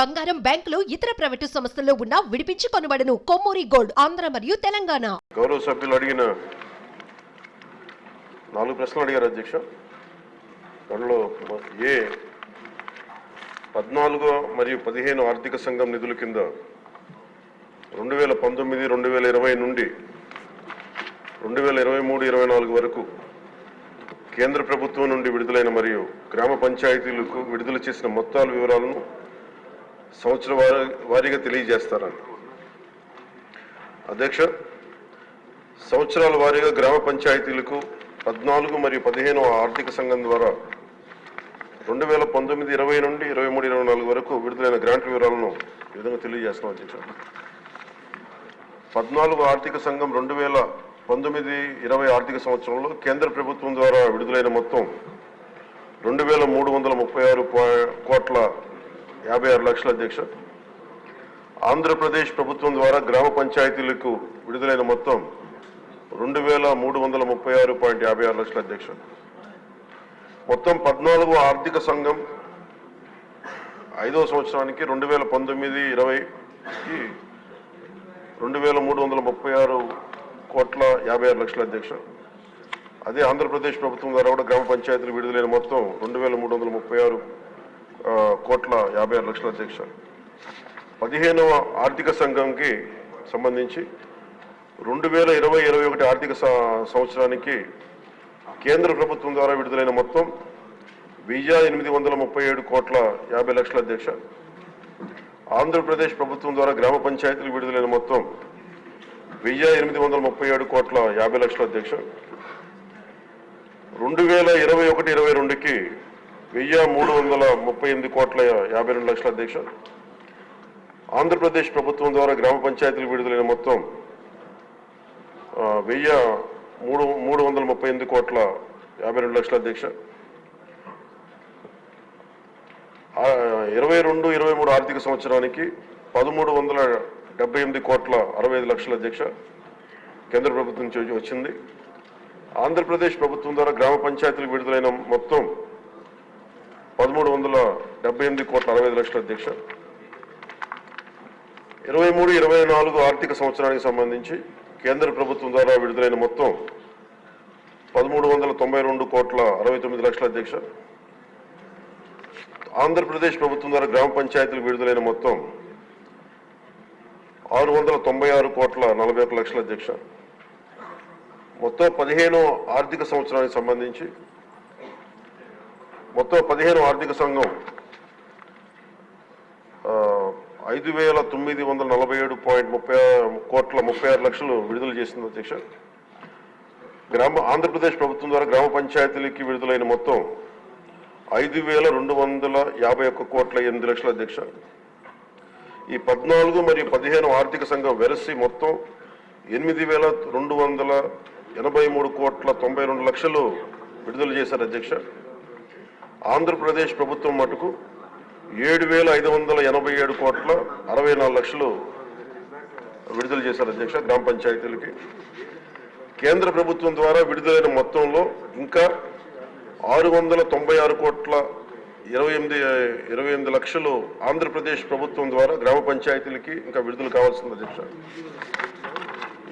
బంగారం బ్యాంకులు ఇతర ప్రైవేటు సంస్థల్లో ఉన్న విడిపించి కొనబడను. కొమ్మూరి గోల్డ్ ఆంధ్ర మరియు తెలంగాణ. గౌరవ సభ్యులు అడిగిన నాలుగు ప్రశ్నలు అడిగారు అధ్యక్ష. దానిలో ఏ పద్నాలుగో మరియు పదిహేను ఆర్థిక సంఘం నిధుల కింద రెండు వేల పంతొమ్మిది రెండు వేల ఇరవై నుండి రెండు వేల ఇరవై మూడు ఇరవై నాలుగు వరకు కేంద్ర ప్రభుత్వం నుండి విడుదలైన మరియు గ్రామ పంచాయతీలకు విడుదల చేసిన మొత్తాల వివరాలను సంవత్సర వారీగా తెలియజేస్తారని. అధ్యక్ష సంవత్సరాల వారీగా గ్రామ పంచాయతీలకు పద్నాలుగు మరియు పదిహేను ఆర్థిక సంఘం ద్వారా రెండు వేల పంతొమ్మిది ఇరవై నుండి ఇరవై మూడు ఇరవై నాలుగు వరకు విడుదలైన గ్రాంట్ వివరాలను ఈ విధంగా తెలియజేస్తున్నాం అధ్యక్ష. పద్నాలుగు ఆర్థిక సంఘం రెండు వేల పంతొమ్మిది ఇరవై ఆర్థిక సంవత్సరంలో కేంద్ర ప్రభుత్వం ద్వారా విడుదలైన మొత్తం రెండు వేల మూడు వందల ముప్పై ఆరు కోట్ల యాభై ఆరు లక్షల అధ్యక్ష. ఆంధ్రప్రదేశ్ ప్రభుత్వం ద్వారా గ్రామ పంచాయతీలకు విడుదలైన మొత్తం రెండు వేల మూడు వందల ముప్పై ఆరు పాయింట్ యాభై ఆరు లక్షల అధ్యక్ష. మొత్తం పద్నాలుగు ఆర్థిక సంఘం ఐదో సంవత్సరానికి రెండు వేల పంతొమ్మిది ఇరవైకి రెండు వేల మూడు వందల ముప్పై ఆరు కోట్ల యాభై ఆరు లక్షల అధ్యక్ష. అదే ఆంధ్రప్రదేశ్ ప్రభుత్వం ద్వారా కూడా గ్రామ పంచాయతీలు విడుదలైన మొత్తం రెండు వేల మూడు వందల ముప్పై ఆరు కోట్ల యాభై ఆరు లక్షల అధ్యక్ష పదిహేనవ ఆర్థిక సంఘంకి సంబంధించి రెండు వేల ఇరవై ఇరవై ఒకటి ఆర్థిక సంవత్సరానికి కేంద్ర ప్రభుత్వం ద్వారా విడుదలైన మొత్తం వెయ్యి ఎనిమిది వందల ముప్పై ఏడు కోట్ల యాభై లక్షల అధ్యక్ష. ఆంధ్రప్రదేశ్ ప్రభుత్వం ద్వారా గ్రామ పంచాయతీలు విడుదలైన మొత్తం వెయ్యి ఎనిమిది వందల ముప్పై ఏడు కోట్ల యాభై లక్షల అధ్యక్ష. రెండు వేల ఇరవై ఒకటి ఇరవై రెండుకి వెయ్యి మూడు వందల ముప్పై ఎనిమిది కోట్ల యాభై రెండు లక్షల అధ్యక్ష. ఆంధ్రప్రదేశ్ ప్రభుత్వం ద్వారా గ్రామ పంచాయతీలు విడుదలైన మొత్తం వెయ్యి మూడు మూడు వందల ముప్పై ఎనిమిది కోట్ల యాభై రెండు లక్షల అధ్యక్ష. ఇరవై రెండు ఇరవై మూడు ఆర్థిక సంవత్సరానికి పదమూడు వందల డెబ్బై ఎనిమిది కోట్ల అరవై ఐదు లక్షల అధ్యక్ష కేంద్ర ప్రభుత్వం నుంచి వచ్చింది. ఆంధ్రప్రదేశ్ ప్రభుత్వం ద్వారా గ్రామ పంచాయతీలకు విడుదలైన మొత్తం పదమూడు వందల డెబ్బై ఎనిమిది కోట్ల అరవై ఐదు లక్షల అధ్యక్ష. ఇరవై మూడు ఇరవై నాలుగు ఆర్థిక సంవత్సరానికి సంబంధించి కేంద్ర ప్రభుత్వం ద్వారా విడుదలైన మొత్తం పదమూడు వందల తొంభై రెండు కోట్ల అరవై తొమ్మిది లక్షల అధ్యక్ష. ఆంధ్రప్రదేశ్ ప్రభుత్వం ద్వారా గ్రామ పంచాయతీలకు విడుదలైన మొత్తం ఆరు వందల తొంభై ఆరు కోట్ల నలభై ఒక లక్షల అధ్యక్ష. మొత్తం పదిహేను ఆర్థిక సంవత్సరానికి సంబంధించి మొత్తం పదిహేను ఆర్థిక సంఘం ఐదు వేల తొమ్మిది వందల నలభై ఏడు పాయింట్ ముప్పై కోట్ల ముప్పై ఆరు లక్షలు విడుదల చేసింది అధ్యక్ష. గ్రామ ఆంధ్రప్రదేశ్ ప్రభుత్వం ద్వారా గ్రామ పంచాయతీలకి విడుదలైన మొత్తం ఐదు వేల రెండు వందల యాభై ఒక్క కోట్ల ఎనిమిది లక్షల అధ్యక్ష. ఈ పద్నాలుగు మరియు పదిహేను ఆర్థిక సంఘం వెరసి మొత్తం ఎనిమిది వేల రెండు వందల ఎనభై మూడు కోట్ల తొంభై రెండు లక్షలు విడుదల చేశారు అధ్యక్ష. ఆంధ్రప్రదేశ్ ప్రభుత్వం మటుకు ఏడు వేల ఐదు వందల ఎనభై ఏడు కోట్ల అరవై నాలుగు లక్షలు విడుదల చేశారు అధ్యక్ష గ్రామ పంచాయతీలకి. కేంద్ర ప్రభుత్వం ద్వారా విడుదలైన మొత్తంలో ఇంకా ఆరు వందల తొంభై ఆరు కోట్ల ఇరవై ఎనిమిది ఇరవై ఎనిమిది లక్షలు ఆంధ్రప్రదేశ్ ప్రభుత్వం ద్వారా గ్రామ పంచాయతీలకి ఇంకా విడుదల కావాల్సింది అధ్యక్ష.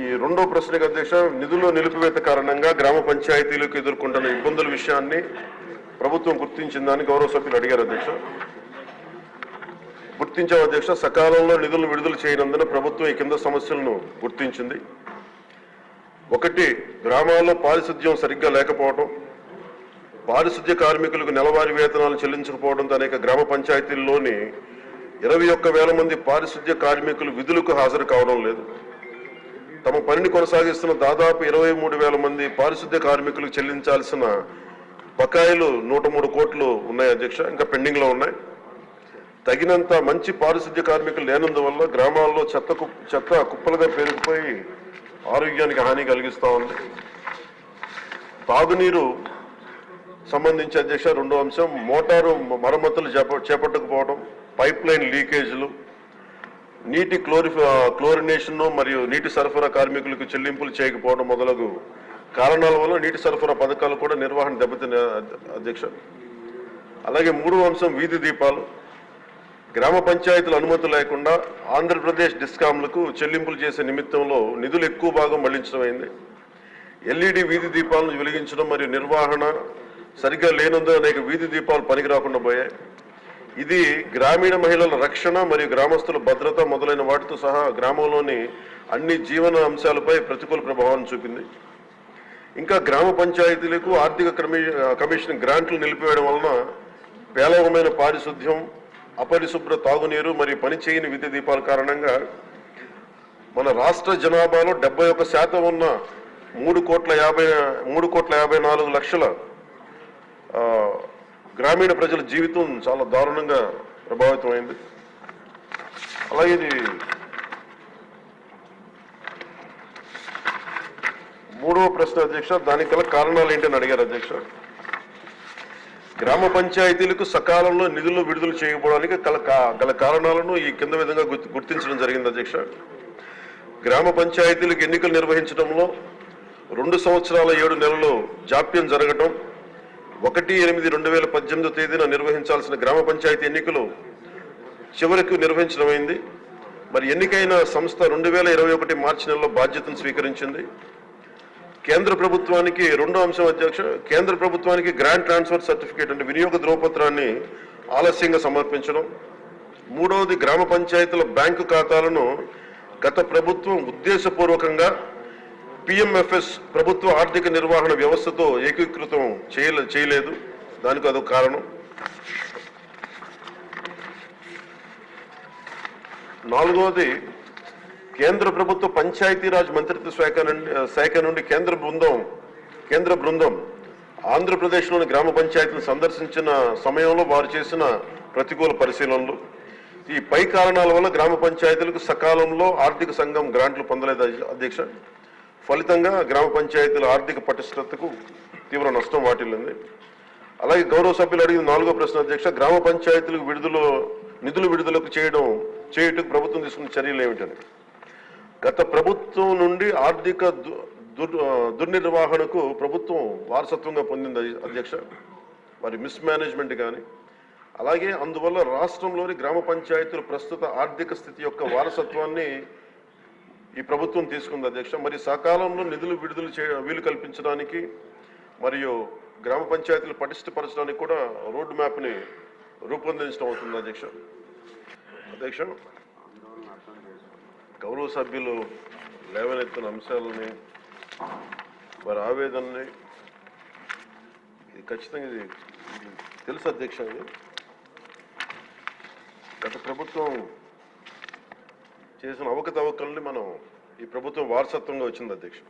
ఈ రెండో ప్రశ్నకు అధ్యక్ష నిధుల నిలిపివేత కారణంగా గ్రామ పంచాయతీలకు ఎదుర్కొంటున్న ఇబ్బందుల విషయాన్ని ప్రభుత్వం గుర్తించిందని గౌరవ సభ్యులు అడిగారు అధ్యక్ష. గుర్తించాం అధ్యక్ష సకాలంలో నిధులు విడుదల చేయనందున ప్రభుత్వం ఈ కింద సమస్యలను గుర్తించింది. ఒకటి గ్రామాల్లో పారిశుద్ధ్యం సరిగ్గా లేకపోవడం పారిశుద్ధ్య కార్మికులకు నెలవారీ వేతనాలు చెల్లించకపోవడంతో అనేక గ్రామ పంచాయతీల్లోని ఇరవై ఒక్క వేల మంది పారిశుద్ధ్య కార్మికులు విధులకు హాజరు కావడం లేదు. తమ పనిని కొనసాగిస్తున్న దాదాపు ఇరవై మూడు వేల మంది పారిశుద్ధ్య కార్మికులకు చెల్లించాల్సిన బకాయిలు నూట మూడు కోట్లు ఉన్నాయి అధ్యక్ష ఇంకా పెండింగ్లో ఉన్నాయి. తగినంత మంచి పారిశుద్ధ్య కార్మికులు లేనందువల్ల గ్రామాల్లో చెత్త చెత్త కుప్పలుగా పెరిగిపోయి ఆరోగ్యానికి హాని కలిగిస్తూ ఉంది. తాగునీరు సంబంధించి అధ్యక్ష రెండో అంశం మోటారు మరమ్మతులు చేప- చేపట్టకపోవడం పైప్ లైన్ లీకేజీలు నీటి క్లోరి క్లోరినేషన్ మరియు నీటి సరఫరా కార్మికులకు చెల్లింపులు చేయకపోవడం మొదలగు కారణాల వల్ల నీటి సరఫరా పథకాలు కూడా నిర్వహణ దెబ్బతిన అధ్యక్ష. అలాగే మూడో అంశం వీధి దీపాలు. గ్రామ పంచాయతీల అనుమతి లేకుండా ఆంధ్రప్రదేశ్ డిస్కాంలకు చెల్లింపులు చేసే నిమిత్తంలో నిధులు ఎక్కువ భాగం మళ్ళించడం అయింది ఎల్ఈడి వీధి దీపాలను వెలిగించడం మరియు నిర్వహణ సరిగ్గా లేనందున అనేక వీధి దీపాలు పనికి రాకుండా పోయాయి. ఇది గ్రామీణ మహిళల రక్షణ మరియు గ్రామస్తుల భద్రత మొదలైన వాటితో సహా గ్రామంలోని అన్ని జీవన అంశాలపై ప్రతికూల ప్రభావాన్ని చూపింది. ఇంకా గ్రామ పంచాయతీలకు ఆర్థిక కమిషన్ గ్రాంట్లు నిలిపివేయడం వలన పేలవమైన పారిశుద్ధ్యం అపరిశుభ్ర తాగునీరు మరియు పనిచేయని విద్యుత్ దీపాల కారణంగా మన రాష్ట్ర జనాభాలో డెబ్బై ఒక్క శాతం ఉన్న మూడు కోట్ల యాభై మూడు కోట్ల యాభై నాలుగు లక్షల గ్రామీణ ప్రజల జీవితం చాలా దారుణంగా ప్రభావితమైంది. అలాగే ఇది మూడవ ప్రశ్న అధ్యక్ష దానికి గల కారణాలు ఏంటని అడిగారు అధ్యక్ష. గ్రామ పంచాయతీలకు సకాలంలో నిధులు విడుదల చేయకపోవడానికి గల గల కారణాలను ఈ కింద విధంగా గుర్తు- గుర్తించడం జరిగింది అధ్యక్ష. గ్రామ పంచాయతీలకు ఎన్నికలు నిర్వహించడంలో రెండు సంవత్సరాల ఏడు నెలలు జాప్యం జరగటం ఒకటి ఎనిమిది రెండు వేల పద్దెనిమిదో తేదీన నిర్వహించాల్సిన గ్రామ పంచాయతీ ఎన్నికలు చివరికి నిర్వహించడమైంది మరి ఎన్నికైన సంస్థ రెండు వేల ఇరవై ఒకటి మార్చి నెలలో బాధ్యతను స్వీకరించింది. కేంద్ర ప్రభుత్వానికి రెండో అంశం అధ్యక్ష కేంద్ర ప్రభుత్వానికి గ్రాంట్ ట్రాన్స్ఫర్ సర్టిఫికేట్ అంటే వినియోగ ధ్రువపత్రాన్ని ఆలస్యంగా సమర్పించడం. మూడవది గ్రామ పంచాయతీల బ్యాంకు ఖాతాలను గత ప్రభుత్వం ఉద్దేశపూర్వకంగా పిఎంఎఫ్ఎస్ ప్రభుత్వ ఆర్థిక నిర్వహణ వ్యవస్థతో ఏకీకృతం చేయలే చేయలేదు. దానికి అదొక కారణం. నాలుగవది కేంద్ర ప్రభుత్వ పంచాయతీరాజ్ మంత్రిత్వ శాఖ నుండి శాఖ నుండి కేంద్ర బృందం కేంద్ర బృందం ఆంధ్రప్రదేశ్లోని గ్రామ పంచాయతీలు సందర్శించిన సమయంలో వారు చేసిన ప్రతికూల పరిశీలనలు. ఈ పై కారణాల వల్ల గ్రామ పంచాయతీలకు సకాలంలో ఆర్థిక సంఘం గ్రాంట్లు పొందలేదు అధ్యక్ష. ఫలితంగా గ్రామ పంచాయతీల ఆర్థిక పటిష్టతకు తీవ్ర నష్టం వాటిల్లింది. అలాగే గౌరవ సభ్యులు అడిగిన నాలుగో ప్రశ్న అధ్యక్ష గ్రామ పంచాయతీలకు విడుదల నిధులు విడుదలకు చేయడం చేయుటకు ప్రభుత్వం తీసుకున్న చర్యలు ఏమిటని? గత ప్రభుత్వం నుండి ఆర్థిక దు- దుర్ దుర్నిర్వహణకు ప్రభుత్వం వారసత్వంగా పొందింది అధ్యక్ష మరి మిస్ మేనేజ్మెంట్ కానీ అలాగే అందువల్ల రాష్ట్రంలోని గ్రామ పంచాయతీలు ప్రస్తుత ఆర్థిక స్థితి యొక్క వారసత్వాన్ని ఈ ప్రభుత్వం తీసుకుంది అధ్యక్ష. మరి సకాలంలో నిధులు విడుదల చే వీలు కల్పించడానికి మరియు గ్రామ పంచాయతీలు పటిష్టపరచడానికి కూడా రోడ్ మ్యాప్ని రూపొందించడం అవుతుంది అధ్యక్ష. అధ్యక్ష గౌరవ సభ్యులు లేవనెత్తిన అంశాలని వారి ఆవేదనని ఇది ఖచ్చితంగా ఇది తెలుసు అధ్యక్ష ఇది గత ప్రభుత్వం చేసిన అవకతవకల్ని మనం ఈ ప్రభుత్వం వారసత్వంగా వచ్చింది అధ్యక్ష.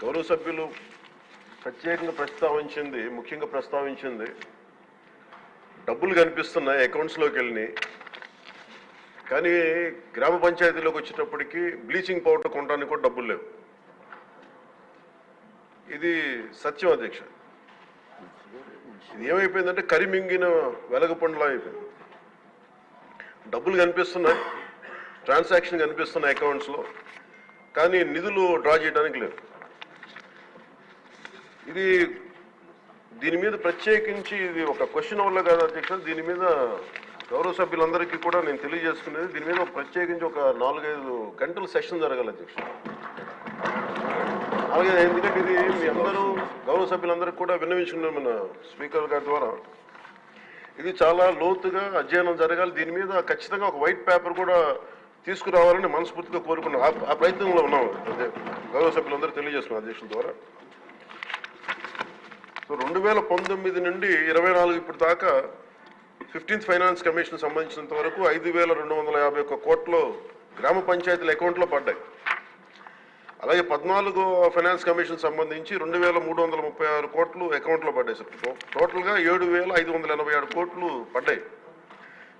గౌరవ సభ్యులు ప్రత్యేకంగా ప్రస్తావించింది ముఖ్యంగా ప్రస్తావించింది డబ్బులు కనిపిస్తున్నాయి అకౌంట్స్లోకి వెళ్ళినాయి కానీ గ్రామ పంచాయతీలోకి వచ్చేటప్పటికి బ్లీచింగ్ పౌడర్ కొనడానికి కూడా డబ్బులు లేవు. ఇది సత్యం అధ్యక్ష. ఇది ఏమైపోయిందంటే కరిమింగిన వెలగపండులా అయిపోయింది. డబ్బులు కనిపిస్తున్నాయి ట్రాన్సాక్షన్ కనిపిస్తున్నాయి అకౌంట్స్లో కానీ నిధులు డ్రా చేయడానికి లేవు. ఇది దీని మీద ప్రత్యేకించి ఇది ఒక క్వశ్చన్ వల్ల కాదు అధ్యక్ష. దీని మీద గౌరవ సభ్యులందరికీ కూడా నేను తెలియజేసుకునేది దీని మీద ప్రత్యేకించి ఒక నాలుగైదు గంటల సెషన్ జరగాలి అధ్యక్షుడు అలాగే ఎందుకంటే ఇది మీ అందరూ గౌరవ సభ్యులందరికీ కూడా విన్నవించుకున్నాం మన స్పీకర్ గారి ద్వారా. ఇది చాలా లోతుగా అధ్యయనం జరగాలి. దీని మీద ఖచ్చితంగా ఒక వైట్ పేపర్ కూడా తీసుకురావాలని మనస్ఫూర్తిగా కోరుకున్నాం ఆ- ప్రయత్నంలో ఉన్నాం అదే గౌరవ సభ్యులందరూ తెలియజేస్తున్నాం అధ్యక్షుల ద్వారా. సో రెండు వేల పంతొమ్మిది నుండి ఇరవై నాలుగు ఇప్పుడు దాకా ఫిఫ్టీన్త్ ఫైనాన్స్ కమిషన్ సంబంధించినంత వరకు ఐదు వేల రెండు వందల యాభై ఒక్క కోట్లు గ్రామ పంచాయతీల అకౌంట్లో పడ్డాయి. అలాగే పద్నాలుగు ఫైనాన్స్ కమిషన్ సంబంధించి రెండు వేల మూడు వందల ముప్పై ఆరు కోట్లు అకౌంట్లో పడ్డాయి సార్. టోటల్గా ఏడు వేల ఐదు వందల ఎనభై ఆరు కోట్లు పడ్డాయి.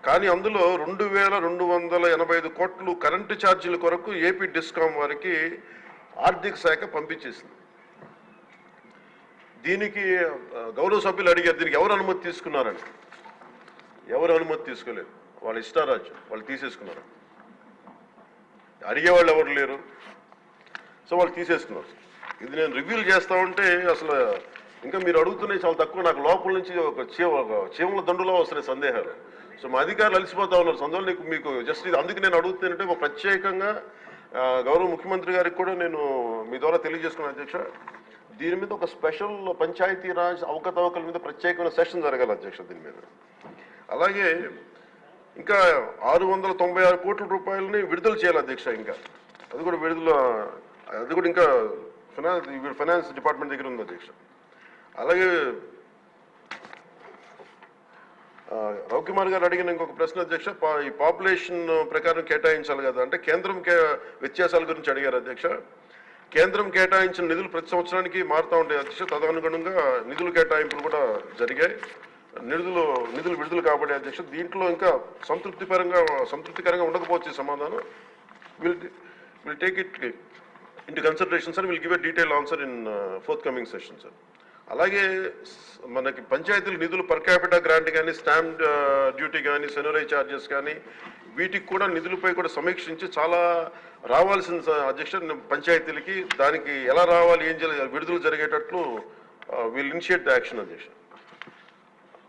కానీ అందులో రెండు వేల రెండు వందల ఎనభై ఐదు కోట్లు కరెంటు ఛార్జీల కొరకు ఏపీ డిస్కామ్ వారికి ఆర్థిక శాఖ పంపించేసింది. దీనికి గౌరవ సభ్యులు అడిగారు దీనికి ఎవరు అనుమతి తీసుకున్నారని. ఎవరు అనుమతి తీసుకోలేదు. వాళ్ళ ఇష్టారాజ్యం. వాళ్ళు తీసేసుకున్నారు. అడిగేవాళ్ళు ఎవరు లేరు. సో వాళ్ళు తీసేసుకున్నారు. ఇది నేను రివ్యూలు చేస్తా ఉంటే అసలు ఇంకా మీరు అడుగుతున్నాయి చాలా తక్కువ. నాకు లోపల నుంచి ఒక చీమ ఒక చీమల దండులో వస్తున్నాయి సందేహాలు. సో మా అధికారులు అలసిపోతా ఉన్నారు. సందువల్ల నీకు మీకు జస్ట్ ఇది అందుకు నేను అడుగుతున్నానంటే ఒక ప్రత్యేకంగా గౌరవ ముఖ్యమంత్రి గారికి కూడా నేను మీ ద్వారా తెలియజేసుకున్నాను అధ్యక్ష. దీని మీద ఒక స్పెషల్ పంచాయతీరాజ్ అవకతవకల మీద ప్రత్యేకమైన సెషన్ జరగాలి అధ్యక్ష దీని మీద. అలాగే ఇంకా ఆరు వందల తొంభై ఆరు కోట్ల రూపాయలని విడుదల చేయాలి అధ్యక్ష ఇంకా. అది కూడా విడుదల అది కూడా ఇంకా ఫైనాన్స్ ఫైనాన్స్ డిపార్ట్మెంట్ దగ్గర ఉంది అధ్యక్ష. అలాగే రవికుమార్ గారు అడిగిన ఇంకొక ప్రశ్న అధ్యక్ష ఈ పాపులేషన్ ప్రకారం కేటాయించాలి కదా. అంటే కేంద్రం కే వ్యత్యాసాల గురించి అడిగారు అధ్యక్ష. కేంద్రం కేటాయించిన నిధులు ప్రతి సంవత్సరానికి మారుతూ ఉంటాయి అధ్యక్ష. తదనుగుణంగా నిధులు కేటాయింపులు కూడా జరిగాయి. నిధులు నిధులు విడుదల కాబట్టి అధ్యక్ష దీంట్లో ఇంకా సంతృప్తిపరంగా సంతృప్తికరంగా ఉండకపోవచ్చు సమాధానం. Will will take it into consultation sir will give a detail answer in forthcoming session sir అలాగే మనకి పంచాయతీల నిధులు పర్ క్యాపిటా గ్రాంట్ కానీ స్టాంప్ డ్యూటీ కానీ సెనరై ఛార్జెస్ కానీ వీటికి కూడా నిధులపై కూడా సమీక్షించి చాలా రావాల్సిన అధ్యక్ష. పంచాయతీలకి దానికి ఎలా రావాలి ఏం చేయాలి విడుదల జరిగేటట్లు విల్ ఇనిషియేట్ ద యాక్షన్ అధ్యక్ష.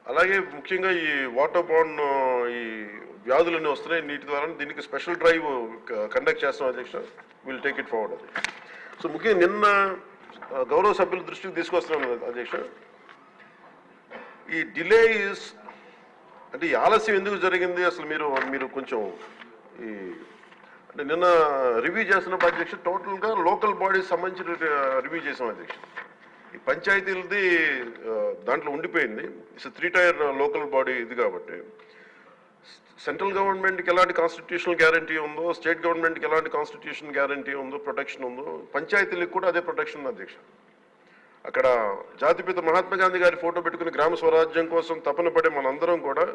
అలాగే ముఖ్యంగా ఈ వాటర్ బాండ్ ఈ వ్యాధులన్నీ వస్తున్నాయి నీటి ద్వారా దీనికి స్పెషల్ డ్రైవ్ కండక్ట్ చేస్తాం అధ్యక్ష. విల్ టేక్ ఇట్ ఫార్వర్డ్ అది సో ముఖ్యంగా నిన్న గౌరవ సభ్యుల దృష్టికి తీసుకొస్తున్నాం అధ్యక్ష. ఈ డిలే ఇస్ అంటే ఈ ఆలస్యం ఎందుకు జరిగింది? అసలు మీరు మీరు కొంచెం ఈ అంటే నిన్న రివ్యూ చేస్తున్నప్పుడు అధ్యక్ష టోటల్గా లోకల్ బాడీస్ సంబంధించిన రివ్యూ చేసాం అధ్యక్ష. ఈ పంచాయతీలది దాంట్లో ఉండిపోయింది. It's three tier local body ఇది కాబట్టి. సెంట్రల్ గవర్నమెంట్కి ఎలాంటి కాన్స్టిట్యూషనల్ గ్యారంటీ ఉందో స్టేట్ గవర్నమెంట్కి ఎలాంటి కాన్స్టిట్యూషన్ గ్యారంటీ ఉందో ప్రొటెక్షన్ ఉందో పంచాయతీలకు కూడా అదే ప్రొటెక్షన్ అధ్యక్ష. అక్కడ జాతిపిత మహాత్మా గాంధీ గారి ఫోటో పెట్టుకుని గ్రామ స్వరాజ్యం కోసం తపన పడే మనందరం కూడా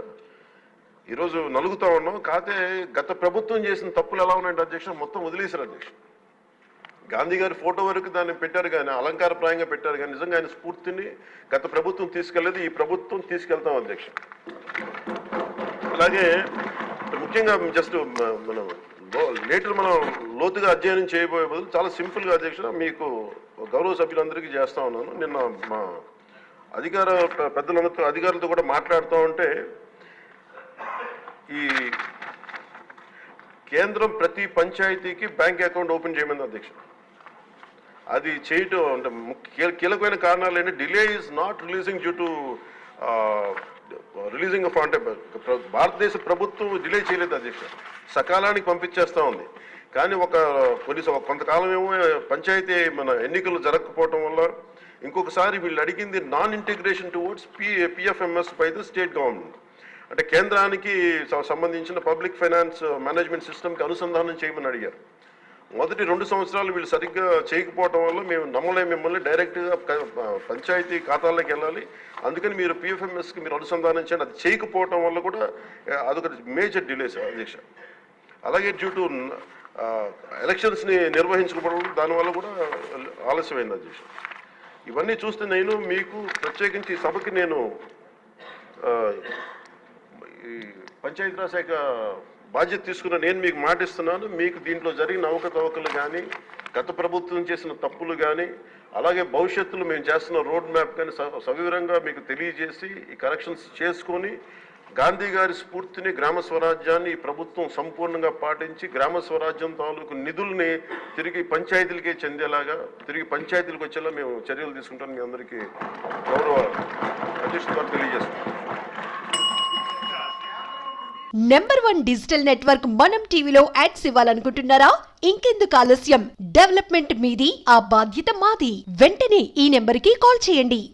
ఈరోజు నలుగుతా ఉన్నాం. కాకపోతే గత ప్రభుత్వం చేసిన తప్పులు ఎలా ఉన్నాయంటే అధ్యక్ష మొత్తం వదిలేశారు అధ్యక్ష. గాంధీ గారి ఫోటో వరకు దాన్ని పెట్టారు కానీ అలంకారప్రాయంగా పెట్టారు కానీ నిజంగా ఆయన స్ఫూర్తిని గత ప్రభుత్వం తీసుకెళ్ళేదు. ఈ ప్రభుత్వం తీసుకెళ్తాం అధ్యక్ష అలాగే ముఖ్యంగా జస్ట్ మనం లేటర్ మనం లోతుగా అధ్యయనం చేయబోయే బదులు చాలా సింపుల్గా అధ్యక్ష మీకు గౌరవ సభ్యులందరికీ చేస్తా ఉన్నాను. నిన్న మా అధికార పెద్దలందరితో అధికారులతో కూడా మాట్లాడుతూ ఉంటే ఈ కేంద్రం ప్రతి పంచాయతీకి బ్యాంక్ అకౌంట్ ఓపెన్ చేయమంది అధ్యక్షుడు. అది చేయటం అంటే ముఖ్య- కీలకమైన కారణాలు ఏంటి? Delay is not releasing due to releasing of అంటే భారతదేశ ప్రభుత్వం డిలే చేయలేదు అధ్యక్ష సకాలానికి పంపించేస్తా ఉంది. కానీ ఒక కొన్ని స- కొంతకాలం ఏమో పంచాయతీ మన ఎన్నికలు జరగకపోవటం వల్ల ఇంకొకసారి వీళ్ళు అడిగింది non integration towards P PFMS by the state government అంటే కేంద్రానికి సంబంధించిన పబ్లిక్ ఫైనాన్స్ మేనేజ్మెంట్ సిస్టమ్కి అనుసంధానం చేయమని అడిగారు. మొదటి రెండు సంవత్సరాలు వీళ్ళు సరిగ్గా చేయకపోవటం వల్ల మేము నమ్మలే మిమ్మల్ని డైరెక్ట్గా పంచాయతీ ఖాతాల్లోకి వెళ్ళాలి. అందుకని మీరు పిఎఫ్ఎంఎస్కి మీరు అనుసంధానించండి. అది చేయకపోవటం వల్ల కూడా అదొక మేజర్ డిలేస్ అధ్యక్ష. అలాగే డ్యూ టు ఎలక్షన్స్ని నిర్వహించకపోవడం దానివల్ల కూడా ఆలస్యమైంది అధ్యక్ష. ఇవన్నీ చూస్తే నేను మీకు ప్రత్యేకించి సభకి నేను ఈ పంచాయతీరాజ్ శాఖ బాధ్యత తీసుకున్న నేను మీకు మాటిస్తున్నాను మీకు దీంట్లో జరిగిన అవకతవకలు కానీ గత ప్రభుత్వం చేసిన తప్పులు కానీ అలాగే భవిష్యత్తులో మేము చేస్తున్న రోడ్ మ్యాప్ కానీ సవివరంగా మీకు తెలియజేసి ఈ కరెక్షన్స్ చేసుకొని గాంధీ గారి స్ఫూర్తిని గ్రామ స్వరాజ్యాన్ని ఈ ప్రభుత్వం సంపూర్ణంగా పాటించి గ్రామ స్వరాజ్యం తాలూకు నిధుల్ని తిరిగి పంచాయతీలకే చెందేలాగా తిరిగి పంచాయతీలకు వచ్చేలా మేము చర్యలు తీసుకుంటాం మీ అందరికీ గౌరవ అధ్యక్షుడు తెలియజేస్తున్నాం నెంబర్ వన్ డిజిటల్ నెట్వర్క్ మనం టీవీలో యాడ్స్ ఇవ్వాలనుకుంటున్నారా? ఇంకెందుకు ఆలస్యం? డెవలప్మెంట్ మీది ఆ బాధ్యత మాది. వెంటనే ఈ నెంబర్కి కాల్ చేయండి.